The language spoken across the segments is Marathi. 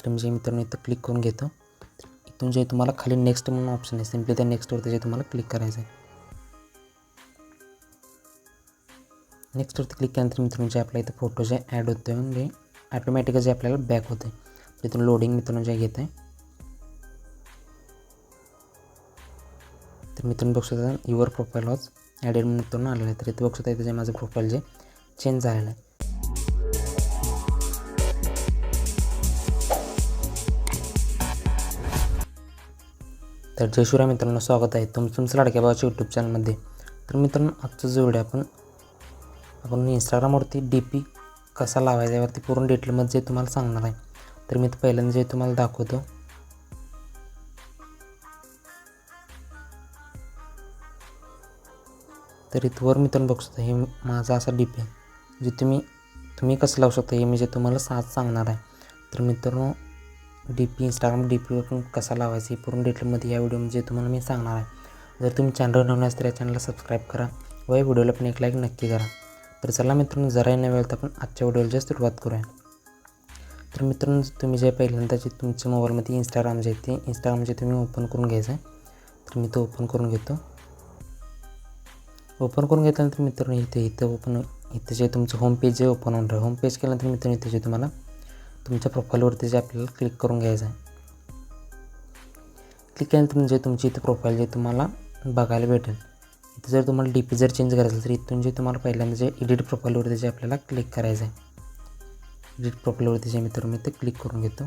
तर मी जे मित्रांनो इथं क्लिक करून घेतो. इथून जे तुम्हाला खाली नेक्स्ट म्हणून ऑप्शन आहे सिम्पली त्या नेक्स्टवरती जे तुम्हाला क्लिक करायचं आहे नेक्स्टवरती क्लिक केल्यानंतर मित्रांनो जे आपल्या इथं फोटो जे ॲड होते म्हणजे ॲटोमॅटिकच जे आपल्याला बॅक होते तिथून लोडिंग मित्रांनो जे घेत आहे तर मित्रांनो बघू शकता युअर प्रोफाईल वॉज ॲडेड मित्रांनो आलेलं आहे. तर इथे बघू शकता इथे जे माझं प्रोफाईल जे चेंज झालेलं आहे. तर जय शिवराय मित्रांनो स्वागत आहे तुम तुमचं लाडक्या भावाच्या यूट्यूब चॅनलमध्ये तर मित्रांनो आजचा जो व्हिडिओ आपण आपण इंस्टाग्रामवरती डी पी कसा लावायचा यावरती पूर्ण डिटेलमध्ये जे तुम्हाला सांगणार आहे तर मी पहिल्यांदा जे तुम्हाला दाखवतो. तर इथवर मित्रांनो बघू शकता हे माझा असा डी पी आहे जे तुम्ही तुम्ही कसं लावू शकता हे मी जे तुम्हाला साथ सांगणार आहे. तर मित्रांनो D P Instagram D P पण कसा लावायचा हे पूर्ण डिटेलमध्ये या व्हिडिओमध्ये तुम्हाला मी सांगणार आहे. जर तुम्ही चॅनल नवीन असेल तर या चॅनलला सबस्क्राईब करा व या व्हिडिओला पण एक लाईक नक्की करा. तर चला मित्रांनो जराही न वेळ तर आपण आजच्या व्हिडिओला सुरुवात करूया. तर मित्रांनो तुम्ही जे पहिल्यांदा जे तुमच्या मोबाईलमध्ये इंस्टाग्राम जे ते इंस्टाग्राम जे तुम्ही ओपन करून घ्यायचं आहे तर मी तो ओपन करून घेतो. ओपन करून घेतल्यानंतर मित्रांनो इथे इथं ओपन इथं जे तुमचं होम पेज जे ओपन होणार आहे होम पेज केल्यानंतर मित्रांनो इथे जे तुम्हाला तुमच्या प्रोफाईलवरती जे आपल्याला क्लिक करून घ्यायचं आहे. क्लिक केल्यानंतर जे तुमची इथं प्रोफाईल जे तुम्हाला बघायला भेटेल. इथं जर तुम्हाला डी पी जर चेंज करायचं असेल तर इथून जे तुम्हाला पहिल्यांदा जे एडिट प्रोफाईलवरती जे आपल्याला क्लिक करायचं आहे. एडिट प्रोफाईलवरती जे मित्र मी ते क्लिक करून घेतो.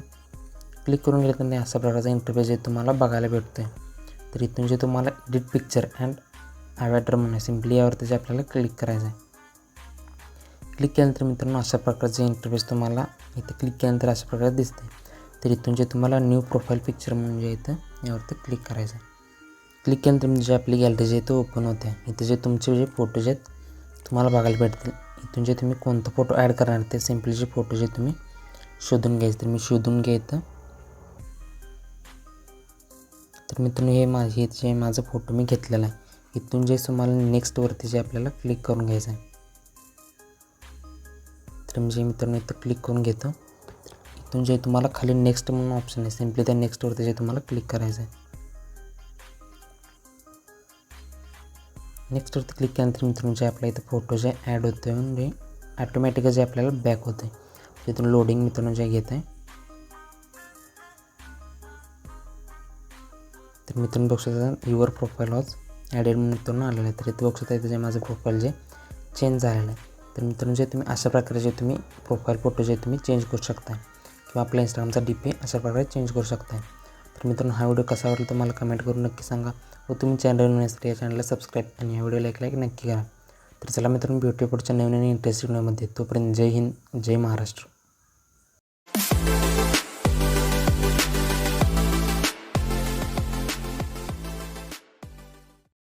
क्लिक करून घेतल्यानंतर अशा प्रकारचा इंटरफेस जे तुम्हाला बघायला भेटतो आहे तर इथून जे तुम्हाला एडिट पिक्चर अँड ॲवॅटर म्हणून सिम्पली यावरती जे आपल्याला क्लिक करायचं आहे. क्लिक केल्यानंतर मित्रांनो अशा प्रकारचे इंटरफेस तुम्हाला इथं क्लिक केल्यानंतर अशा प्रकारे दिसते तर इथून जे तुम्हाला न्यू प्रोफाईल पिक्चर म्हणजे इथं यावरती क्लिक करायचं आहे. क्लिक केल्यानंतर म्हणजे आपली गॅलरी जे इथं ओपन होते. इथे जे तुमचे जे फोटोज आहेत तुम्हाला बघायला भेटतील. इथून जे तुम्ही कोणतं फोटो ॲड करणार ते सिम्पली जे फोटो जे तुम्ही शोधून घ्यायचे तर मी शोधून घ्यायचं तर मित्रांनो हे माझे जे माझं फोटो मी घेतलेला आहे इथून जे तुम्हाला नेक्स्टवरती जे आपल्याला क्लिक करून घ्यायचं आहे. तर मी जे मित्रांनो इथं क्लिक करून घेतो. इथून जे तुम्हाला खाली नेक्स्ट म्हणून ऑप्शन आहे सिम्पली त्या नेक्स्टवरती जे तुम्हाला क्लिक करायचं आहे. नेक्स्टवरती क्लिक केल्यानंतर मित्रांनो जे आपल्या इथं फोटो जे ॲड होते म्हणजे ॲटोमॅटिक जे आपल्याला बॅक होते तिथून लोडिंग मित्रांनो जे घेत आहे तर मित्रांनो बघू शकता युअर प्रोफाईल वॉज ॲडेड मित्रांनो आलेलं आहे. तर इथं बघू शकता इथं जे माझं प्रोफाईल जे चेंज झालेलं आहे. तर मित्रांनो जे तुम्ही अशा प्रकारे जे तुम्ही प्रोफाईल फोटो जे तुम्ही चेंज करू शकता किंवा आपल्या इंस्टाग्रामचा डी पी अशा प्रकारे चेंज करू शकता तर मित्रांनो हा व्हिडिओ कसा वाटला तर मला कमेंट करून नक्की सांगा. व तुम्ही चॅनल नसेल या चॅनलला सबस्क्राईब आणि हा व्हिडिओला एक लाईक नक्की करा. तर चला मित्रांनो ब्युटी फोटोच्या नवीन नवीन इंटरेस्टिंग व्हिडिओमध्ये तोपर्यंत जय हिंद जय महाराष्ट्र.